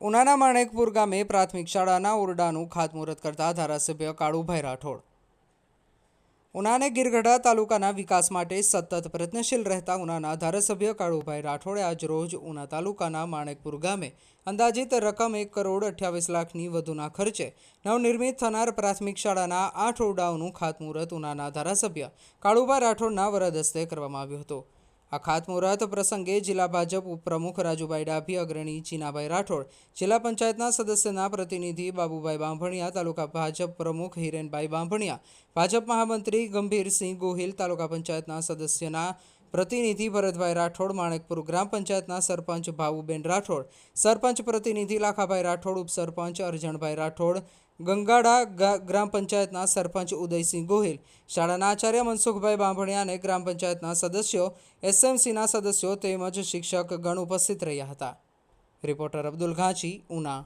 ઉનાના માણેકપુર ગામે પ્રાથમિક શાળાના ઓરડાનું ખાતમુહૂર્ત કરતા ધારાસભ્ય કાળુભાઈ રાઠોડ. ઉનાને ગીરગઢા તાલુકાના વિકાસ માટે સતત પ્રયત્નશીલ રહેતા ઉનાના ધારાસભ્ય કાળુભાઈ રાઠોડે આજ રોજ ઉના તાલુકાના માણેકપુર ગામે અંદાજિત રકમ એક કરોડ અઠ્યાવીસ લાખની વધુના ખર્ચે નવનિર્મિત થનાર પ્રાથમિક શાળાના આઠ ઓરડાઓનું ખાતમુહૂર્ત ઉનાના ધારાસભ્ય કાળુભાઈ રાઠોડના વરદ હસ્તે કરવામાં આવ્યું હતું. આ ખાતમુહૂર્ત પ્રસંગે જિલ્લા ભાજપ ઉપપ્રમુખ રાજુભાઈ ડાભી, અગ્રણી ચીનાભાઈ રાઠોડ, જિલ્લા પંચાયતના સદસ્યના પ્રતિનિધિ બાબુભાઈ બાંભણિયા, તાલુકા ભાજપ પ્રમુખ હિરેનભાઈ બાંભણિયા, ભાજપ મહામંત્રી ગંભીરસિંહ ગોહિલ, તાલુકા પંચાયતના સદસ્યના પ્રતિનિધિ ભરતભાઈ રાઠોડ, માણેકપુર ગ્રામ પંચાયતના સરપંચ ભાવુબેન રાઠોડ, સરપંચ પ્રતિનિધિ લાખાભાઈ રાઠોડ, ઉપસરપંચ અરજણભાઈ રાઠોડ ગંગાડા ગ્રામ પંચાયતના સરપંચ ઉદયસિંહ ગોહિલ, શાળાના આચાર્ય મનસુખભાઈ બાંભણિયા અને ગ્રામ પંચાયતના સદસ્યો એસએમસીના સદસ્યો તેમજ શિક્ષક ગણ ઉપસ્થિત રહ્યા હતા. રિપોર્ટર અબ્દુલ ઘાંચી, ઉના.